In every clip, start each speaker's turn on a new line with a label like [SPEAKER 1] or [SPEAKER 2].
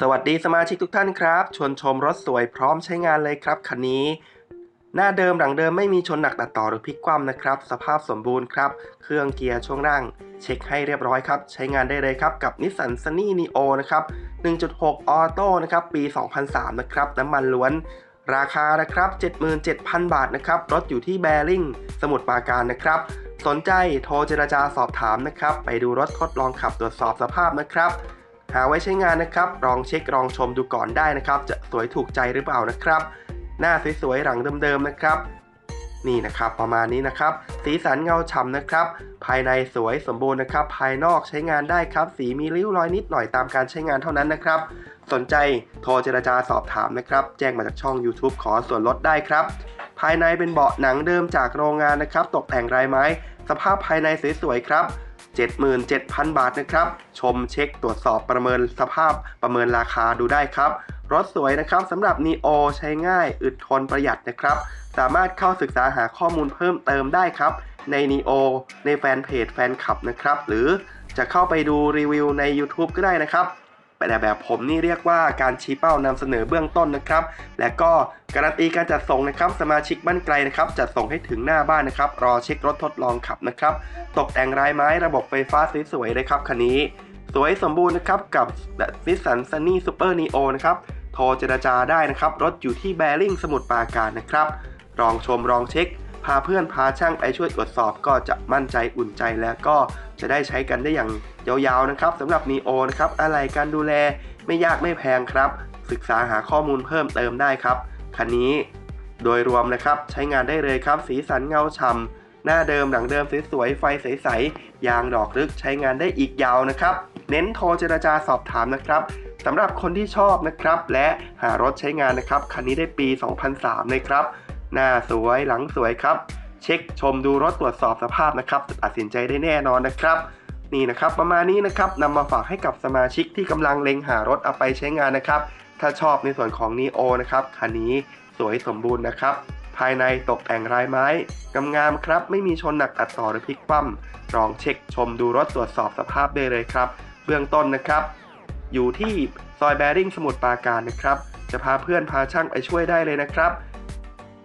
[SPEAKER 1] สวัสดีสมาชิกทุกท่านครับชวนชมรถสวยพร้อมใช้งานเลยครับคันนี้ หน้าเดิมหลังเดิมไม่มีชนหนักตัดต่อหรือพลิกคว่ำนะครับ สภาพสมบูรณ์ครับ เครื่องเกียร์ช่วงล่าง เช็คให้เรียบร้อยครับ ใช้งานได้เลยครับกับนิสสันซันนี่นีโอนะครับ 1.6 ออโต้นะครับปี 2003 นะครับ น้ำมันล้วน ราคานะครับ 77,000 บาทนะครับรถอยู่ที่แบริ่งสมุทรปราการนะครับ สนใจโทรเจราจาสอบถามนะครับ ไปดูรถทดลองขับตรวจสอบสภาพนะครับ หาไว้ใช้งานนะครับลองเช็คลองชมดูก่อนได้นะครับ จะสวยถูกใจหรือเปล่านะครับ หน้าสวยๆหลังเดิมๆนะครับ นี่นะครับประมาณนี้นะครับ สีสันเงาฉ่ำนะครับ ภายในสวยสมบูรณ์นะครับ ภายนอกใช้งานได้ครับ สีมีริ้วรอยนิดหน่อยตามการใช้งานเท่านั้นนะครับ สนใจโทรเจราจาสอบถามนะครับ แจ้งมาจากช่อง YouTube ขอส่วนลดได้ครับภายในเป็นเบาะหนังเดิมจากโรงงานนะครับ ตกแต่งลายไม้ สภาพภายในสวยๆครับ 77,000 บาทนะครับ ชมเช็คตรวจสอบประเมินสภาพประเมินราคาดูได้ครับ รถสวยนะครับสำหรับ Neo ใช้ง่ายอึดทนประหยัดนะครับ สามารถเข้าศึกษาหาข้อมูลเพิ่มเติมได้ครับ ใน Neo ในแฟนเพจแฟนคลับนะครับ หรือจะเข้าไปดูรีวิวใน YouTube ก็ได้นะครับ แต่แบบผมนี่เรียกว่าการชี้เป้านำเสนอเบื้องต้นนะครับ และก็การันตีการจัดส่งนะครับสมาชิกบ้านไกลนะครับจัดส่งให้ถึงหน้าบ้านนะครับ รอเช็ครถทดลองขับนะครับ ตกแต่งลายไม้ระบบไฟฟ้าสวยๆเลยครับคันนี้ สวยสมบูรณ์นะครับกับนิสสันซันนี่ซูเปอร์นีโอนะครับโทรเจรจาได้นะครับ รถอยู่ที่แบริ่งสมุทรปราการนะครับลองชมลองเช็ค พาเพื่อนพาช่างไปช่วยตรวจสอบก็จะมั่นใจอุ่นใจแล้วก็ จะได้ใช้กันได้อย่างยาวๆนะครับสำหรับ Neo นะครับอะไรการดูแลไม่ยากไม่แพงครับ ศึกษาหาข้อมูลเพิ่มเติมได้ครับคันนี้โดยรวมนะครับใช้งานได้เลยครับ สีสันเงาฉ่ำหน้าเดิมหลังเดิมสวยๆไฟใสๆยางดอกลึกใช้งานได้อีกยาวนะครับเน้นโทรเจรจาสอบถามนะครับสำหรับคนที่ชอบนะครับ และหารถใช้งานนะครับ คันนี้ได้ปี 2003 เลยครับ หน้าสวยหลังสวยครับ เช็คชมดูรถตรวจสอบสภาพนะครับจะตัดสินใจได้แน่นอนนะครับ นี่นะครับประมาณนี้นะครับนำมาฝากให้กับสมาชิกที่กำลังเล็งหารถเอาไปใช้งานนะครับ ถ้าชอบในส่วนของ Neo นะครับคันนี้สวยสมบูรณ์นะครับ ภายในตกแต่งลายไม้งามๆครับ ไม่มีชนหนักตัดต่อหรือพลิกคว่ำลองเช็คชมดูรถตรวจสอบสภาพได้เลยครับ เบื้องต้นนะครับ อยู่ที่ซอยแบริ่งสมุทรปราการนะครับ จะพาเพื่อนพาช่างไปช่วยได้เลยนะครับ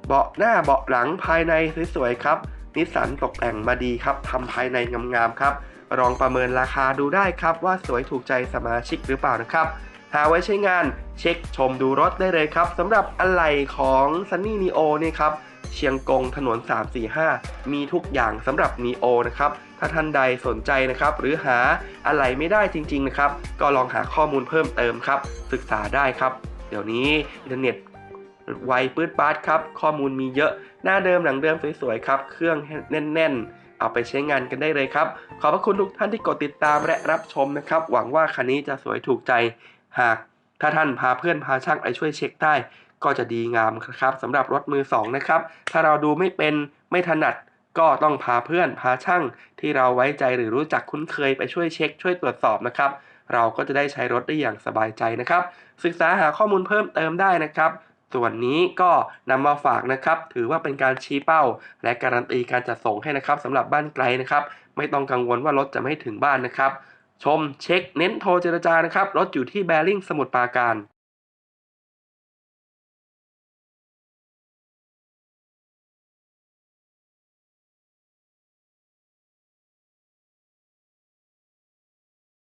[SPEAKER 1] เบาะหน้าเบาะหลังภายในสวยๆครับ นิสสันตกแต่งมาดีครับทำภายในงามๆครับลองประเมินราคาดูได้ครับ ว่าสวยถูกใจสมาชิกหรือเปล่านะครับ หาไว้ใช้งานเช็คชมดูรถได้เลยครับสำหรับอะไหล่ของ Sunny Neo นี่ครับเชียงกงถนน 345 มีทุกอย่างสำหรับ Neo นะครับ ถ้าท่านใดสนใจนะครับ หรือหาอะไหล่ไม่ได้จริง ๆ นะครับ ก็ลองหาข้อมูลเพิ่มเติมครับ ศึกษาได้ครับ เดี๋ยวนี้อินเทอร์เน็ต ไวปื๊ดปาดครับ ข้อมูลมีเยอะ หน้าเดิมหลังเดิมสวยๆครับ เครื่องแน่น ๆ เอาไปใช้งานกันได้เลยครับ ขอบพระคุณทุกท่านที่กดติดตามและรับชมนะครับ หวังว่าคันนี้จะสวยถูกใจ หากถ้าท่านพาเพื่อนพาช่างไปช่วยเช็คได้ ก็จะดีงามครับสำหรับรถมือสองนะครับ ถ้าเราดูไม่เป็นไม่ถนัดก็ต้องพาเพื่อนพาช่างที่เราไว้ใจหรือรู้จักคุ้นเคยไปช่วยเช็ค ช่วยตรวจสอบนะครับ เราก็จะได้ใช้รถได้อย่างสบายใจนะครับ ศึกษาหาข้อมูลเพิ่มเติมได้นะครับ ส่วนนี้ก็นำมาฝากนะครับ ถือว่าเป็นการชี้เป้า และการันตีการจัดส่งให้นะครับสำหรับบ้านไกลนะครับ ไม่ต้องกังวลว่ารถจะไม่ถึงบ้านนะครับ ชมเช็คเน้นโทรเจรจานะครับรถอยู่ที่แบริ่งสมุทรปราการ